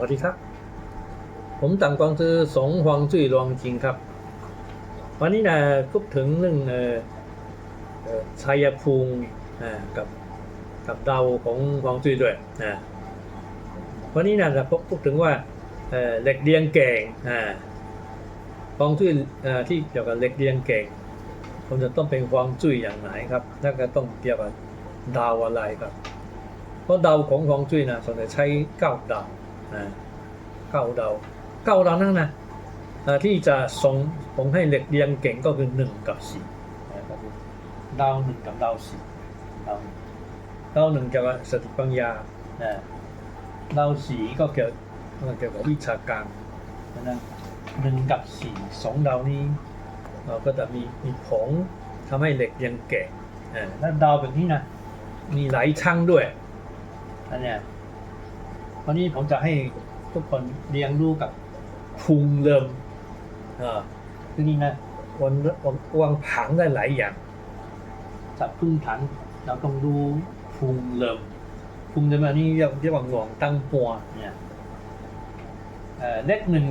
วัสดีครับ ผมต่างกวางซือสงฮวงจุ้ยรวงจริงครับ วันนี้นะพูดถึงเรื่องชัยภูมิกับกับดาวของฮวงจุ้ยด้วยนะวันนี้นะจะพูดพูดถึงว่าเหล็กเรียงเก่งอ่าฮวงจุ้ยที่เกี่ยวกับเหล็กเรียงเก่งผมจะต้องเป็นฮวงจุ้ยอย่างไหนครับแล้วก็ต้องเกี่ยวกับดาวอะไรครับ เพราะดาวของฮวงจุ้ยนะส่วนใหญ่ใช้เก้าดาว นะเก้าดาวเก้าดาวนั่นนะเอ่อที่จะส่งผมให้เหล็กเรียงเก่งก็คือหนึ่งกับสี่นะครับดาวหนึ่งกับดาวสี่ดาวหนึ่งดาวหนึ่งเกี่ยวกับสติปัญญานะดาวสี่ก็เกี่ยวเกี่ยวกับวิชาการนะหนึ่งกับสี่สองดาวนี้ เราก็จะมีมีผลทำให้เหล็กเรียงเก่งอ่าแล้วดาวแบบนี้นะมีหลายช่างด้วยอันเนี้ย วันนี้ผมจะให้ทุกคนเรียนรู้กับพุงเริ่มอ่าทีนี้นะวันวันวางผังได้หลายอย่างจะพึ่งผังเราต้องดูพุงเริ่มพุงเริ่มอันนี้เรียกเรียกว่าหงวงตั้งปัวเนี่ยเอ่อเลขหนึ่ง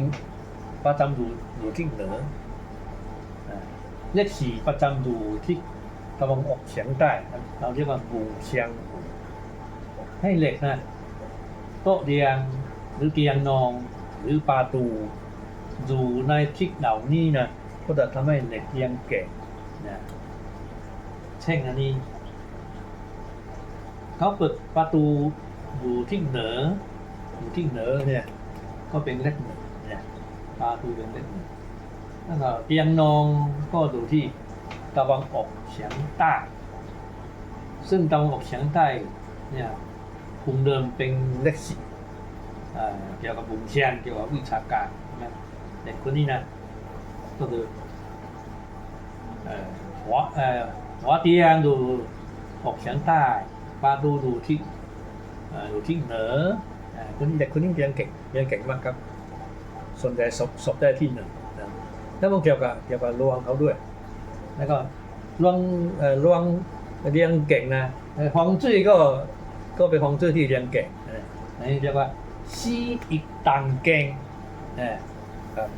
ประจำอยู่อยู่ที่เหนืออ่าเลขสี่ประจำอยู่ที่ตะวันออกเฉียงใต้เราเรียกว่าบูเชียงให้เหล็กนะ โต๊ะเรียง หรือเตียงนองหรือประตูอยู่ในทิศเหล่านี้นะก็จะทำให้เหล็กเรียงเก่งนะเช่นอันนี้ เขาเปิดประตูอยู่ที่เหนืออยู่ที่เหนือเนี่ย ก็เป็นเลขหนึ่งเนี่ยประตูเป็นเลขหนึ่งแล้วก็เตียงนองก็อยู่ที่ตะวันออกเฉียงใต้ ซึ่งตะวันออกเฉียงใต้เนี่ย ภูมิเดิมเป็นเลขสี่เกี่ยวกับบุญเชียนเกี่ยวกับวิชาการนะเด็กคนนี้นะก็คือเอ่อหัวเออหัวเตียงดูออกเฉียงใต้ปาดูดูที่เอ่ออยู่ที่เหนือคนนี้เด็กคนนี้เรียนเก่งเรียนเก่งมากครับส่วนใหญ่สอบสอบได้ที่หนึ่งนะแล้วมันเกี่ยวกับเกี่ยวกับลวงเขาด้วย แล้วก็ลวงเออลวงเรียนเก่งนะเอ่อฮวงจุ้ยก็ ก็เป็นของจุ้ยที่เรียนเก่งนั่นเรียกว่าซีอีกตังเก่งนะครับ